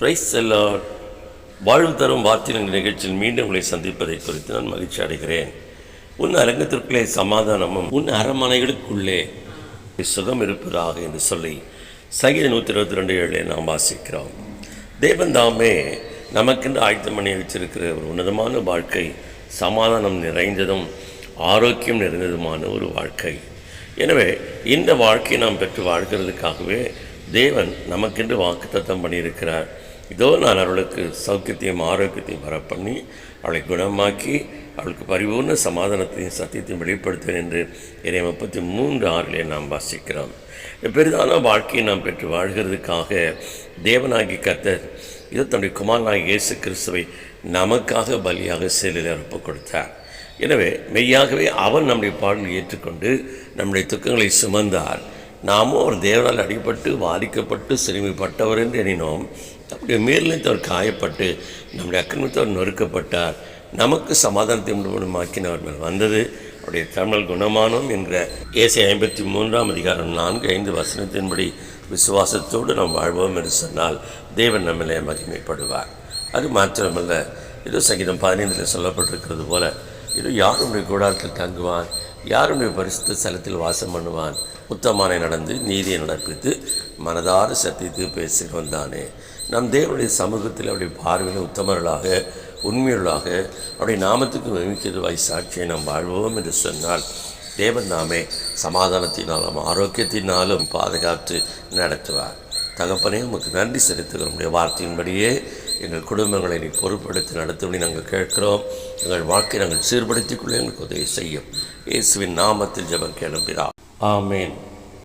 Price செல்லார் வாழ்வு தரும் வார்த்தையின் நிகழ்ச்சியில் மீண்டும் உங்களை சந்திப்பதை குறித்து நான் மகிழ்ச்சி அடைகிறேன். உன் அரங்கத்திற்குள்ளே சமாதானமும் உன் அரண்மனைகளுக்குள்ளே சுகம் இருப்பதாக என்று சொல்லி சங்கீத நூற்றி இருபத்தி ரெண்டு ஏழை நாம் வாசிக்கிறோம். தேவன் தாமே நமக்கென்று ஆயத்தம் பண்ணி வச்சிருக்கிற ஒரு உன்னதமான வாழ்க்கை சமாதானம் நிறைந்ததும் ஆரோக்கியம் நிறைந்ததுமான ஒரு வாழ்க்கை. எனவே இந்த வாழ்க்கையை நாம் பெற்று வாழ்கிறதுக்காகவே தேவன் நமக்கென்று வாக்குத்தத்தம் பண்ணியிருக்கிறார். இதோ நான் அவளுக்கு சௌக்கியத்தையும் ஆரோக்கியத்தையும் வர பண்ணி அவளை குணமாக்கி அவளுக்கு பரிபூர்ண சமாதானத்தையும் சத்தியத்தையும் வெளிப்படுத்துவேன் என்று இறை முப்பத்தி மூன்று ஆறிலே நாம் வாசிக்கிறோம். பெரிதான வாழ்க்கையை நாம் பெற்று வாழ்கிறதுக்காக தேவனாகி கர்த்தர் இதோ தன்னுடைய குமாரனாக இயேசு கிறிஸ்துவை நமக்காக பலியாக செயலில் அனுப்ப கொடுத்தார். எனவே மெய்யாகவே அவன் நம்முடைய பாடலை ஏற்றுக்கொண்டு நம்முடைய துக்கங்களை சுமந்தார். நாமும் அவர் தேவனால் அடிபட்டு பாதிக்கப்பட்டு சிறுமிப்பட்டவர் என்று எண்ணினோம். நம்முடைய மேலிருந்து அவர் காயப்பட்டு நம்முடைய அக்கிரமத்தவர் நொறுக்கப்பட்டார். நமக்கு சமாதானத்தை உண்டுமாக்கினவர் மேல் வந்தது. அவருடைய தமிழ் குணமானோம் என்கிற ஏசை ஐம்பத்தி மூன்றாம் அதிகாரம் நான்கு ஐந்து வசனத்தின்படி விசுவாசத்தோடு நாம் வாழ்வோம் என்று சொன்னால் தேவன் நம்மளே மகிமைப்படுவார். அது மாத்திரமல்ல இது சங்கீதம் பதினைந்தில் சொல்லப்பட்டிருக்கிறது போல இது யாருடைய கூடாரத்தில் தங்குவான் யாருடைய பரிசுத்த ஸ்தலத்தில் வாசம் பண்ணுவான்? உத்தமானை நடந்து நீதியை நடப்பித்து மனதார சத்தித்து பேசிட்டு வந்தானே நம் தேவனுடைய சமூகத்தில் அவருடைய பார்வையில் உத்தமர்களாக உண்மையுள்ளாக அவருடைய நாமத்துக்கு மிமிக்கிறவாய் சாட்சியை நாம் வாழ்வோம் என்று சொன்னால் தேவன் நாமே சமாதானத்தினாலும் ஆரோக்கியத்தினாலும் பாதுகாத்து நடத்துவார். தகப்பனே உமக்கு நன்றி செலுத்துகிறோம். உடைய வார்த்தையின்படியே எங்கள் குடும்பங்களை நீ பொறுப்படுத்தி நடத்தும்படி நாங்கள் கேட்கிறோம். எங்கள் வாழ்க்கையை நாங்கள் சீர்படுத்திக் கொள்ள எங்களுக்கு உதவி செய்யும். இயேசுவின் நாமத்தில் ஜெபம் கேளும்பிறா ஆமேன்.